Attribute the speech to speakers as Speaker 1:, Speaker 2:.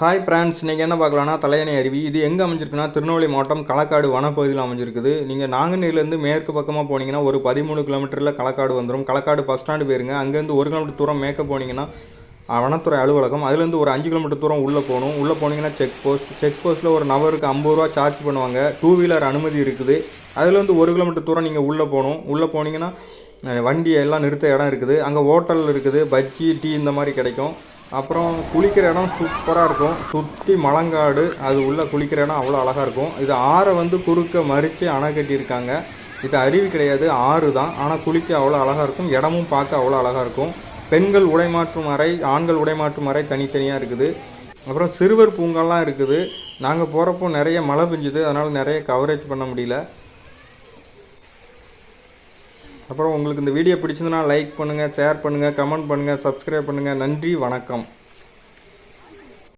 Speaker 1: Hi France நீங்கள் என்ன பார்க்கலாம்னா தலையணை அருவி. இது எங்கே அமைஞ்சிருக்குன்னா திருநெல்வேலி மாவட்டம் களக்காடு வனப்பகுதியில் அமைஞ்சிருக்குது. நீங்கள் நாங்குநேரிலேருந்து மேற்கு பக்கமாக போனீங்கன்னா ஒரு பதிமூணு கிலோமீட்டரில் களக்காடு வந்துடும் களக்காடு பஸ் ஸ்டாண்டு போயிருங்க. அங்கேருந்து ஒரு கிலோமீட்டர் தூரம் மேற்க போனீங்கன்னா வனத்துறை அலுவலகம். அதுலேருந்து ஒரு அஞ்சு கிலோமீட்டர் தூரம் உள்ளே போகணும். உள்ளே போனீங்கன்னா செக் போஸ்ட் செக் போஸ்ட்டில் ஒரு நபருக்கு ஐம்பது ரூபா சார்ஜ் பண்ணுவாங்க. டூ வீலர் அனுமதி இருக்குது. அதுலேருந்து ஒரு கிலோமீட்டர் தூரம் நீங்கள் உள்ளே போகணும். உள்ளே போனீங்கன்னா வண்டி எல்லாம் நிறுத்த இடம் இருக்குது. அங்கே ஹோட்டல் இருக்குது. பஜ்ஜி டீ இந்த மாதிரி கிடைக்கும். அப்புறம் குளிக்கிற இடம் சூப்பராக இருக்கும். சுற்றி மலங்காடு அது உள்ளே குளிக்கிற இடம் அவ்வளோ அழகாக இருக்கும். இது ஆறை வந்து குறுக்க மறித்து அணை கட்டியிருக்காங்க. இது அருவி கிடையாது ஆறு தான். ஆனால் குளிக்க அவ்வளோ அழகாக இருக்கும். இடமும் பார்க்க அவ்வளோ அழகாக இருக்கும். பெண்கள் உடைமாற்றும் அறை ஆண்கள் உடைமாற்றும் அறை தனித்தனியாக இருக்குது. அப்புறம் சிறுவர் பூங்காலாம் இருக்குது. நாங்கள் போகிறப்போ நிறைய மழை பெஞ்சுது. அதனால் நிறைய கவரேஜ் பண்ண முடியல. அப்புறம் உங்களுக்கு இந்த வீடியோ பிடிச்சிருந்தனா லைக் பண்ணுங்கள் ஷேர் பண்ணுங்கள் கமெண்ட் பண்ணுங்கள் சப்ஸ்கிரைப் பண்ணுங்கள் நன்றி வணக்கம்.